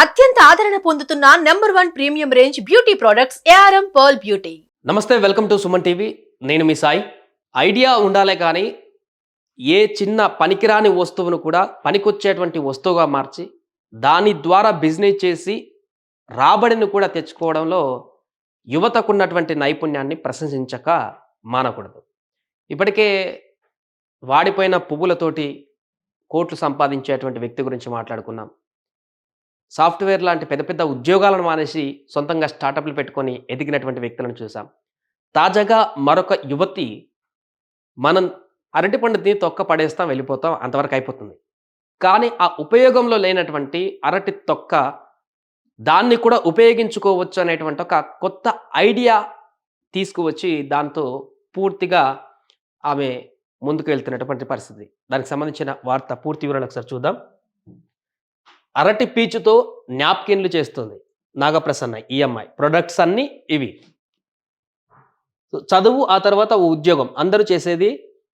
అత్యంత ఆదరణ పొందుతున్న number one premium range beauty products ARM Pearl beauty. నమస్తే వెల్కమ్ టు సుమన్ టీవీ. నేను మీ సాయి. ఐడియా ఉండాలే కానీ ఏ చిన్న పనికిరాని వస్తువును కూడా పనికొచ్చేటువంటి వస్తువుగా మార్చి దాని ద్వారా బిజినెస్ చేసి రాబడిని కూడా తెచ్చుకోవడంలో యువతకున్నటువంటి నైపుణ్యాన్ని ప్రశంసించక మానకూడదు. ఇప్పటికే వాడిపోయిన పువ్వులతోటి కోట్లు సంపాదించేటువంటి వ్యక్తి గురించి మాట్లాడుకున్నాం. సాఫ్ట్వేర్ లాంటి పెద్ద పెద్ద ఉద్యోగాలను మానేసి సొంతంగా స్టార్టప్లు పెట్టుకొని ఎదిగినటువంటి వ్యక్తులను చూసాం. తాజాగా మరొక యువతి మనం అరటి పండుని తొక్క పడేస్తాం వెళ్ళిపోతాం అంతవరకు అయిపోతుంది. కానీ ఆ ఉపయోగంలో లేనటువంటి అరటి తొక్క దాన్ని కూడా ఉపయోగించుకోవచ్చు అనేటువంటి ఒక కొత్త ఐడియా తీసుకువచ్చి దాంతో పూర్తిగా ఆమె ముందుకు వెళ్తున్నటువంటి పరిస్థితి. దానికి సంబంధించిన వార్త పూర్తి వివరాలు ఒకసారి చూద్దాం. అరటి పీచుతో న్యాప్కిన్లు చేస్తుంది నాగప్రసన్న ఈఎంఐ. ప్రొడక్ట్స్ అన్నీ ఇవి. సో చదువు ఆ తర్వాత ఓ ఉద్యోగం. అందరూ చేసేది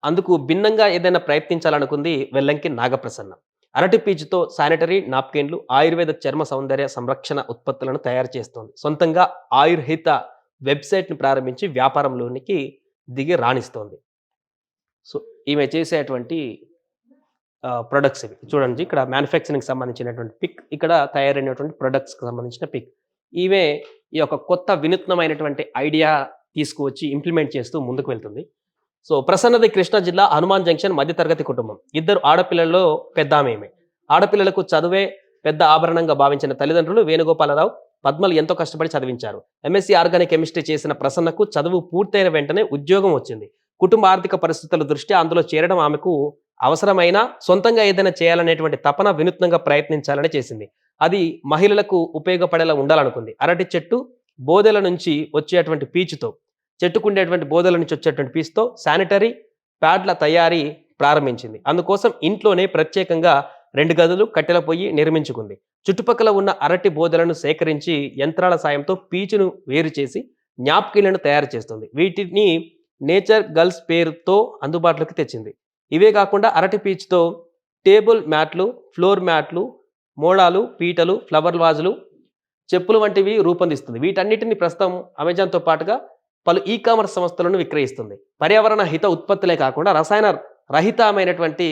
అందుకు భిన్నంగా ఏదైనా ప్రయత్నించాలనుకుంది వెల్లంకి నాగప్రసన్న. అరటి పీచుతో శానిటరీ నాప్కిన్లు ఆయుర్వేద చర్మ సౌందర్య సంరక్షణ ఉత్పత్తులను తయారు చేస్తోంది. సొంతంగా ఆయుర్హిత వెబ్సైట్ని ప్రారంభించి వ్యాపారంలోనికి దిగి రాణిస్తోంది. సో ఈమె చేసేటువంటి ప్రొడక్ట్స్ ఇవి. చూడండి ఇక్కడ మ్యానుఫ్యాక్చరింగ్ సంబంధించినటువంటి పిక్ ఇక్కడ తయారైనటువంటి ప్రొడక్ట్స్కి సంబంధించిన పిక్ ఇవే ఈ యొక్క కొత్త వినూత్నమైనటువంటి ఐడియా తీసుకువచ్చి ఇంప్లిమెంట్ చేస్తూ ముందుకు వెళ్తుంది. సో ప్రసన్నది కృష్ణా జిల్లా హనుమాన్ జంక్షన్ మధ్యతరగతి కుటుంబం. ఇద్దరు ఆడపిల్లల్లో పెద్ద ఆమెమే ఆడపిల్లలకు చదువే పెద్ద ఆభరణంగా భావించిన తల్లిదండ్రులు వేణుగోపాలరావు పద్మలు ఎంతో కష్టపడి చదివించారు. ఎంఎస్సీ ఆర్గానిక్ కెమిస్ట్రీ చేసిన ప్రసన్నకు చదువు పూర్తయిన వెంటనే ఉద్యోగం వచ్చింది. కుటుంబ ఆర్థిక పరిస్థితుల దృష్ట్యా అందులో చేరడం ఆమెకు అవసరమైన సొంతంగా ఏదైనా చేయాలనేటువంటి తపన వినూత్నంగా ప్రయత్నించాలని చేసింది. అది మహిళలకు ఉపయోగపడేలా ఉండాలనుకుంది. అరటి చెట్టు బోదెల నుంచి వచ్చేటువంటి పీచుతో చెట్టుకుండేటువంటి బోదెల నుంచి వచ్చేటువంటి పీచుతో శానిటరీ ప్యాడ్ల తయారీ ప్రారంభించింది. అందుకోసం ఇంట్లోనే ప్రత్యేకంగా రెండు గదులు కట్టెల పొయ్యి నిర్మించుకుంది. చుట్టుపక్కల ఉన్న అరటి బోదెలను సేకరించి యంత్రాల సాయంతో పీచును వేరు చేసి జ్ఞాప్కిలను తయారు చేస్తుంది. వీటిని నేచర్ గర్ల్స్ పేరుతో అందుబాటులోకి తెచ్చింది. ఇవే కాకుండా అరటి పీచ్తో టేబుల్ మ్యాట్లు ఫ్లోర్ మ్యాట్లు మోడాలు పీటలు ఫ్లవర్ వాజులు చెప్పులు వంటివి రూపొందిస్తుంది. వీటన్నిటిని ప్రస్తుతం అమెజాన్తో పాటుగా పలు ఈ కామర్స్ సంస్థలను విక్రయిస్తుంది. పర్యావరణ హిత ఉత్పత్తులే కాకుండా రసాయన రహితమైనటువంటి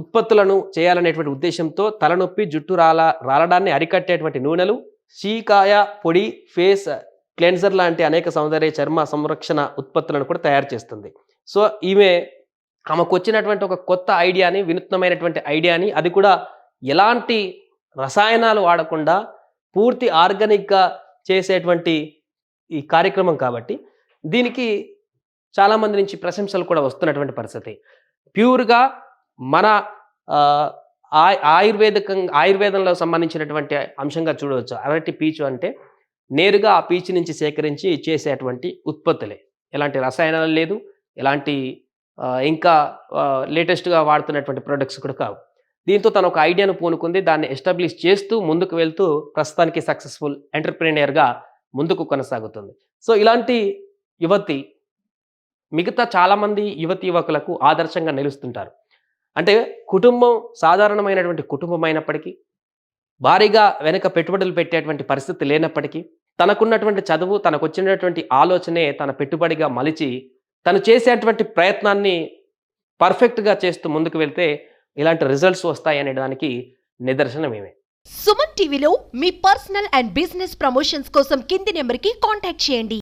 ఉత్పత్తులను చేయాలనేటువంటి ఉద్దేశంతో తలనొప్పి జుట్టు రాల రాలడాన్ని అరికట్టేటువంటి నూనెలు చీకాయ పొడి ఫేస్ క్లెన్జర్ లాంటి అనేక సౌందర్య చర్మ సంరక్షణ ఉత్పత్తులను కూడా తయారు చేస్తుంది. సో ఈమె ఆమెకు వచ్చినటువంటి ఒక కొత్త ఐడియాని వినూత్నమైనటువంటి ఐడియాని అది కూడా ఎలాంటి రసాయనాలు వాడకుండా పూర్తి ఆర్గానిక్గా చేసేటువంటి ఈ కార్యక్రమం కాబట్టి దీనికి చాలామంది నుంచి ప్రశంసలు కూడా వస్తున్నటువంటి పరిస్థితి. ప్యూర్గా మన ఆ, ఆయుర్వేదకం ఆయుర్వేదంలో సంబంధించినటువంటి అంశంగా చూడవచ్చు. అరటి పీచు అంటే నేరుగా ఆ పీచు నుంచి సేకరించి చేసేటువంటి ఉత్పత్తులే. ఎలాంటి రసాయనాలు లేదు ఎలాంటి ఇంకా లేటెస్ట్గా వాడుతున్నటువంటి ప్రొడక్ట్స్ కూడా కావు. దీంతో తను ఒక ఐడియాను పూనుకుంది దాన్ని ఎస్టాబ్లిష్ చేస్తూ ముందుకు వెళ్తూ ప్రస్తుతానికి సక్సెస్ఫుల్ ఎంటర్ప్రీనియర్గా ముందుకు కొనసాగుతుంది. సో ఇలాంటి యువతి మిగతా చాలామంది యువతి యువకులకు ఆదర్శంగా నిలుస్తుంటారు. అంటే కుటుంబం సాధారణమైనటువంటి కుటుంబం అయినప్పటికీ భారీగా వెనక పెట్టుబడులు పెట్టేటువంటి పరిస్థితి లేనప్పటికీ తనకున్నటువంటి చదువు తనకు వచ్చినటువంటి ఆలోచనే తన పెట్టుబడిగా మలిచి తను చేసేటువంటి ప్రయత్నాన్ని పర్ఫెక్ట్గా చేస్తూ ముందుకు వెళ్తే ఇలాంటి రిజల్ట్స్ వస్తాయి అనే దానికి నిదర్శనమేమే. సుమన్ టీవీలో మీ పర్సనల్ అండ్ బిజినెస్ ప్రమోషన్స్ కోసం కింది నెంబర్కి కాంటాక్ట్ చేయండి.